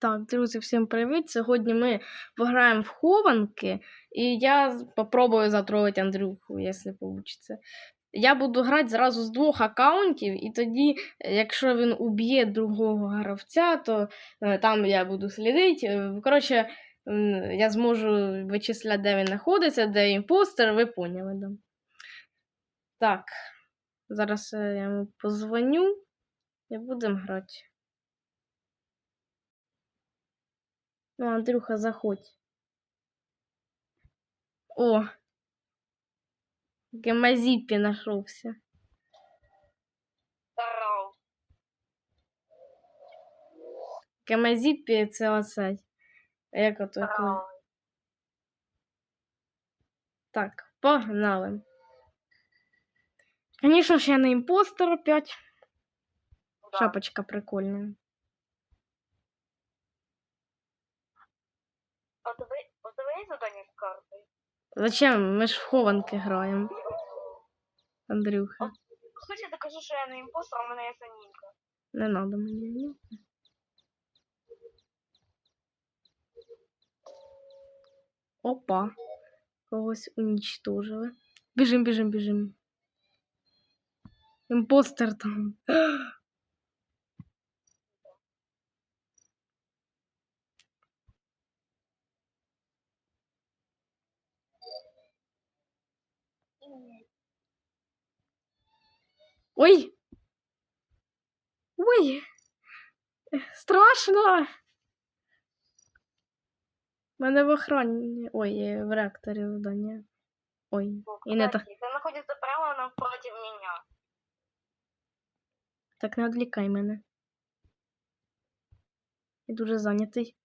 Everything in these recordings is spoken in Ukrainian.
Так, друзі, всім привіт! Сьогодні ми пограємо в хованки, і я спробую затролити Андрюху, якщо вийде. Я буду грати зразу з двох аккаунтів, і тоді, е, якщо він уб'є другого гравця, то е, там я буду слідити. Е, Коротше, я зможу вичисляти, де він знаходиться, де імпостер, ви поняли. Да? Так, зараз я йому позвоню і будемо грати. Ну, Андрюха, заходь. О! Гемозиппи нашелся. Здоров. Гемозиппи це оце. Як ото воно? Так, погнали. Конечно ж, я не імпостер опять. Да. Шапочка прикольная. У задання з карти? Зачем? Ми ж в хованки граємо. Андрюха. Хоч я докажу, що я не імпостер, а в мене є санінка. Не надо мені. ні. Опа. Когось уничтожили. Біжим, біжим, біжим. Імпостер там. Ой! Ой! Страшно! У мене в охрані. Ой, е, в реакторі завдання. Ой, Ну, і не так. Це знаходиться прямо навпроти мене. Так не відлікай мене. Я дуже зайнятий.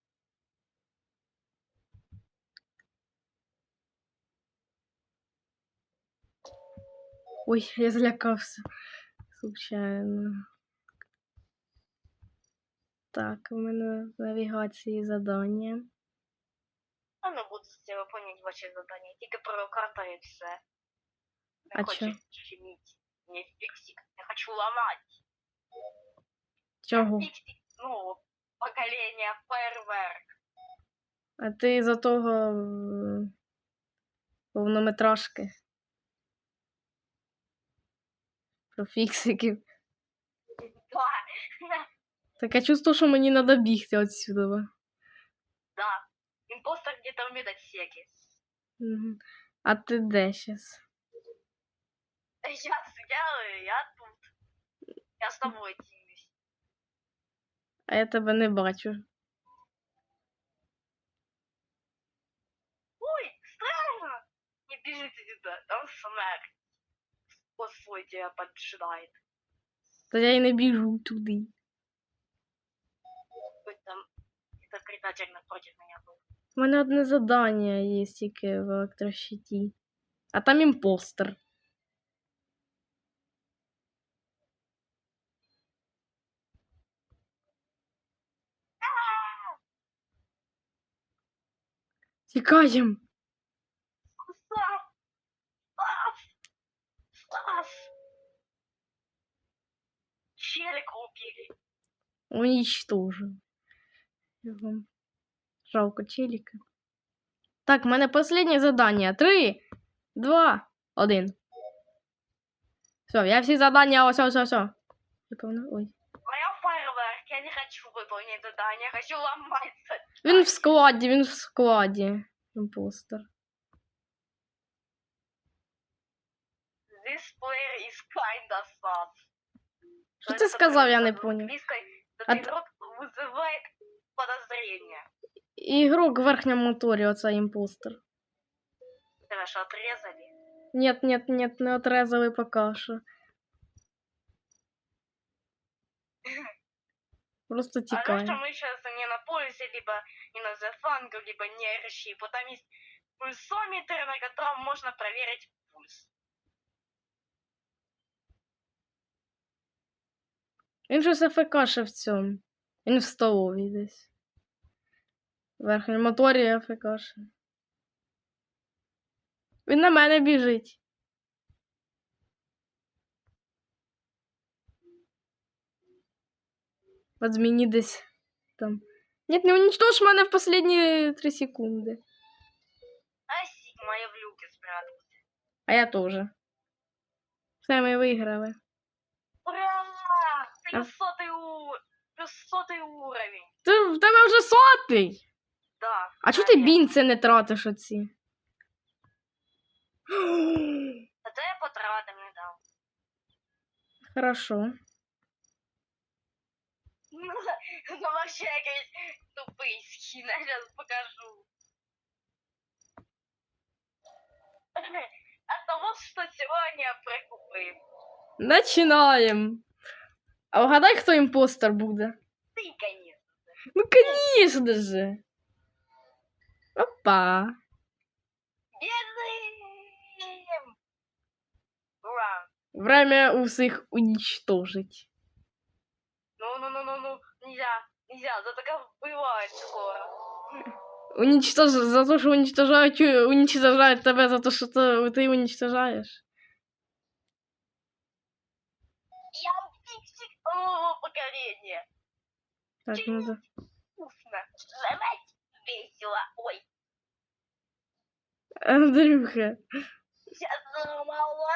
Ой, я злякався. Случайно. Так, у мене в навігації задання. Я не буду з цього виконувати ваші завдання. Тільки про карта і все. Не А хочу чо? чинить. Не фіксик. Я хочу ламати. Чого? Фіксик, ну, покоління фейерверк. А ти за того повнометражки. Про фіксиків. Да. Таке чувство, що мені треба бігти отсюда. Да. Импостер где-то в медотсеке. Мгм. А ти де щас? Я, я, я тут. Я с тобой тимюсь. А я тебе не бачу. Ой, странно. Не бежите сюда, там смерть. Господь тебя поджидает. Та я й не біжу туди. Хоть там этот предатель напротив меня был. У мене одне завдання є тільки в електрощиті. А там імпостер. Тікаєм. Слав! Челика убили. Уничтожив. Його. Жалко челіка. Так, в мене останнє завдання. Три, два, один. Все, я всі завдання, ось, ось, ось. ось. Я певно, ой. Моя фейерверк, я не хочу выполнять задание, я хочу ломаться. Він в складі, він в складі. Імпостер. This player is kinda sus. Що ти сказав, я не поняв. А Этот т- игрок вызывает подозрения. Ігрок в верхньому моторі, оце імпостер. Тебя что, отрезали? Нет, нет, нет, не отрезали поки що. Просто А тікає. что мы сейчас не на полюсе, либо не на зефангу, либо не Airship. Там есть пульсометр, на котором можно проверить пульс. Він щось АФК в цьому. Він в столовій десь. В верхньому моторі АФК. Він на мене біжить. От зміні десь там. Нет, не уничтожь мене в последние три секунди. А Сигма, я в люке спрятался. А я тоже. Все, ми виграли. Сотый, у... Плюс сотый уровень. Ти, в тебе вже сотий. Да. А чого ти бінці не тратиш оці? Зато я потратам не дал. Хорошо. Ну, вообще якийсь тупий скін, я сейчас покажу. От того, что сегодня я прикупив. Начинаем. А угадай, хто імпостер буде? Ты, конечно. Ну, конечно же. Опа. Бежим! Ура! Время усіх уничтожить. Ну-ну-ну-ну-ну, нельзя, нельзя, за такое бывает скоро. Уничтож... За те, що уничтожають, уничтожають тебе за те, що ти, ти уничтожаєш. Нового поколения. Так, ну да. Вкусно. Жрать весело. Ой, Андрюха. сейчас замолвала.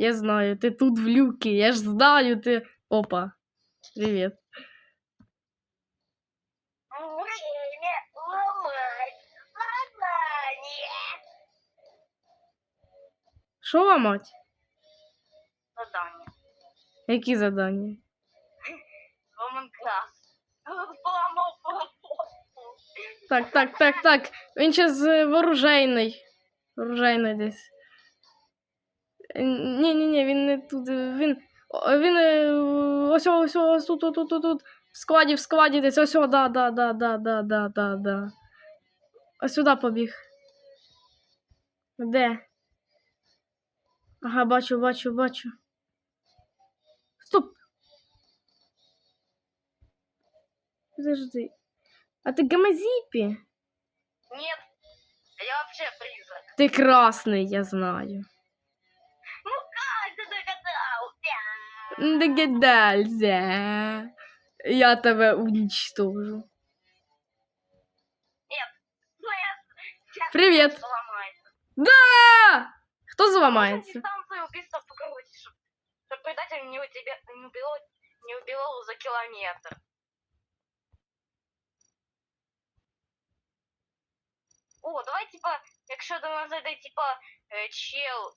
Я знаю, ти тут в люке, я ж знаю, ти. Опа. Привіт. Що ламать? Задание. Які задання? Роман. Так, так, так, так. Він зараз вооружейний. Вооружейний десь. Ні, ні, ні, він не тут. Він. Він е, ось ось ось тут, тут, тут, тут. В складі, в складі десь. Ось, да, да, да, да, да, да, да, да. Ось сюди побіг. Де? Ага, бачу, бачу, бачу. Стоп! Подожди. А ти гамазіпі? Нет, я вообще призрак. Ти красний, я знаю. Ну как ты догадался? Догадался. Я тебе уничтожу. Ну я Привет. Да! Хто зламається? Дистанцию убийства покрутить, чтобы, чтобы предатель не, у тебя, не, убил, не убивал за километр. О, давай, типа, якщо до нас зайде, типа, е, чел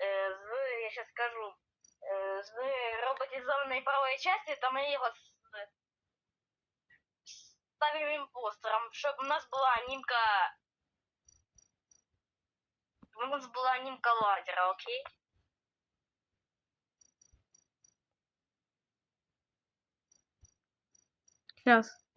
е, з, я сейчас скажу, е, з роботизованной правой части, там мы его с- ставим импостером, чтобы у нас была анимка у нас была анимка лазера, окей? Сейчас.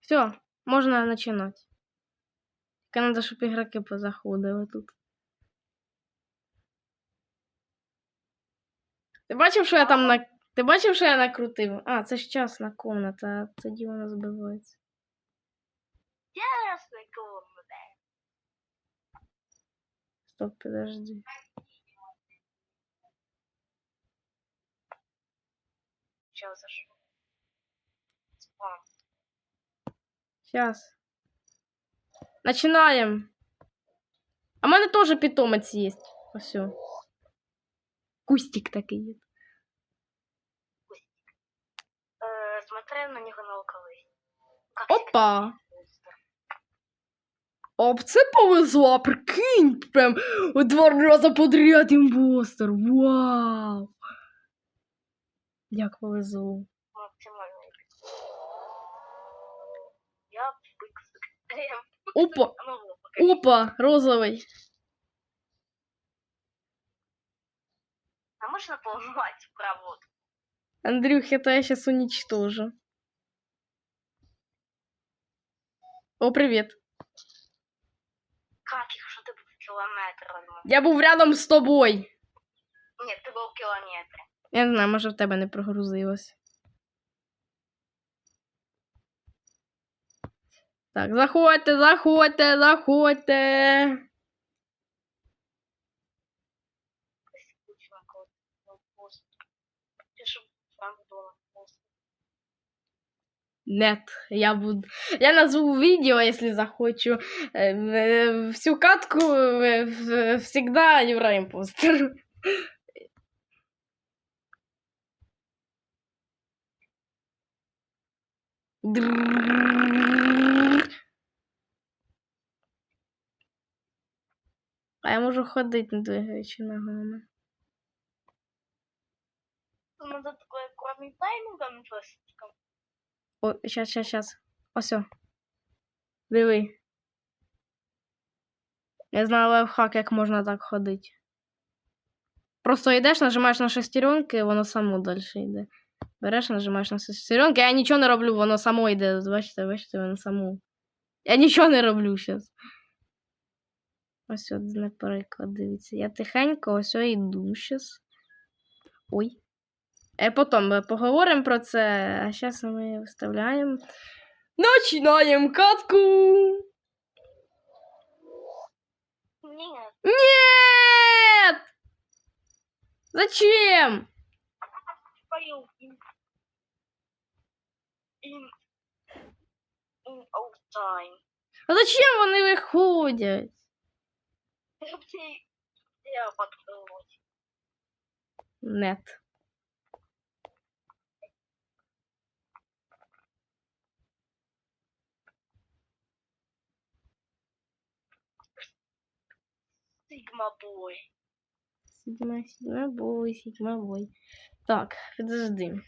Все, починати. Тільки треба, щоб ігроки позаходили тут. Ти бачив, що я там на. Ти бачив, що я накрутив? А, це ж частна комната, а тоді вона збивається. Ясный комната. Стоп, подожди. Чел зашел. Спам. Сейчас. Начинаем. А в мене теж питомець є. Ось. Кустик такий. Э, смотрел на него на колись. Как Опа! Оп, це повезло, прикинь, прям у два рази подряд імпостер. Вау! Як повезло. максимально. Я. Опа! Ну. Опа! Розовий. Андрюх, это я сейчас уничтожу. О, привіт. Как их, что ты был километр? Я був рядом з тобою. Ні, ти був кілометр. Я не знаю, може в тебе не прогрузилось. Так, заходьте, заходьте, заходьте. Нет, я буду... Я назву видео, если захочу. Э, э, всю катку э, всегда Юра Импостер. А я можу ходити, на двигаючи ногами. Ну, за такою кроме таймингом, чосиком. О, щас, щас, щас. Осьо. Диви. Я знаю лайфхак, як можна так ходити. Просто йдеш, нажимаєш на шестеренки, воно само далі йде. Береш, нажимаєш на шестеренки, я нічого не роблю, воно само йде. Бачите, бачите, воно само. Я нічого не роблю зараз. Ось от, наприклад, дивіться. Я тихенько ось йду зараз. Ой. Е, потім ми поговоримо про це, а зараз ми вставляємо. Начинаємо катку! Нет. Нет! Зачем? А зачем вони виходять? Нет. Сигма бой. Сігма, сігма бой, сігма бой. Так, підожди.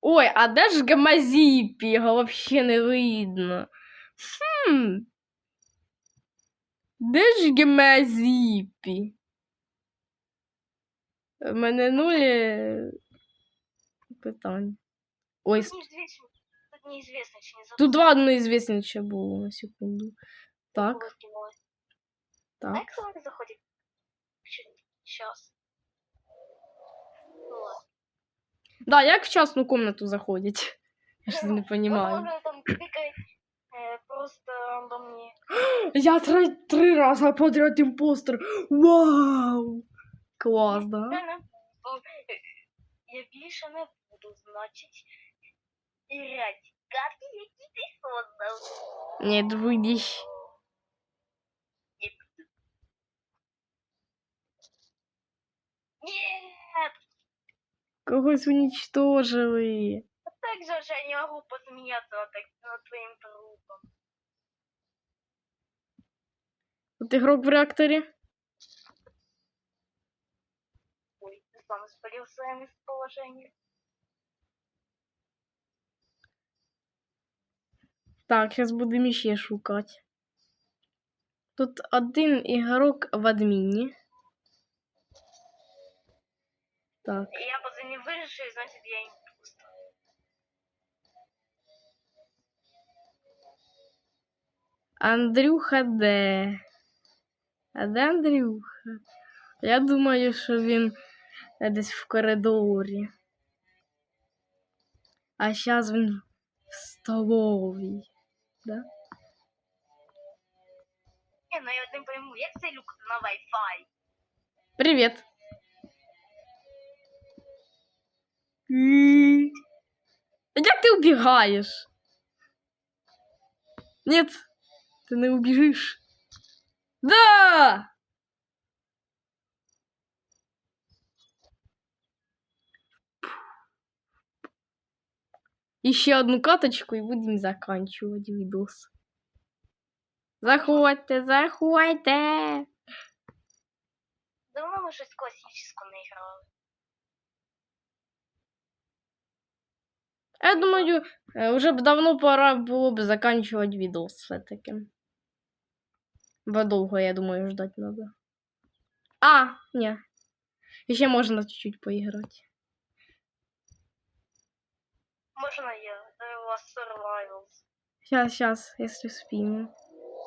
Ой, а де ж Гамазіпі? Його вообще не видно. Хм. Де ж Гамазіпі? У мене нулі питань. Ой, Тут неизвестно, тут неизвестно, чи не тут два неізвісні ще було на секунду. Так, А так. как он заходит? Сейчас. Ну ладно. Да, як в частну комнату заходять? Я ж не Он понимаю. может там кликать э, просто рандомнее. Я три, три рази подряд імпостер. Вау! Клас, да? Я не буду. е, Я більше не буду, значить, терять карти, які ти создав. Нет, видиш. Когось уничтожили. Так же я не могу посмеяться над, так- над твоим трупом. Тут ігрок в реакторі. Ой, ты сам спалил свое местоположение. Так, зараз будемо ще шукати. Тут один ігрок в адміні. Так. Я поза не выживший, значит я импостер. Андрюха де? А де Андрюха? Я думаю, що він десь в коридорі. А зараз він в столовій. Да? Не, ну я не пойму, як цей люк на Wi-Fi? Привет. Як ти убігаєш? Нет, ти не убіжиш. Да! Еще одну каточку и будем заканчивать видос. Заходьте, заходьте. Давно ми щось класичне не грали. Я думаю, е, вже б давно пора було б заканчувати відос все-таки. Бо довго, я думаю, ждать надо. А, ні. Ще можна чуть-чуть поіграти. Можна я? Це у вас survivals. Сейчас, сейчас, если успеем.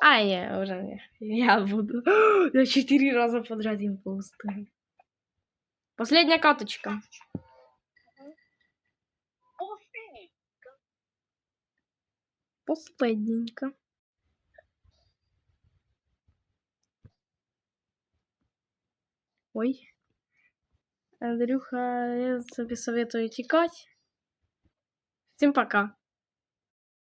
А, не, уже не. Я буду. Я четыре раза подряд импостер. Последняя каточка. Пустыни. Последненько. Ой. Андрюха, я тобі советую тікати. Всім пока.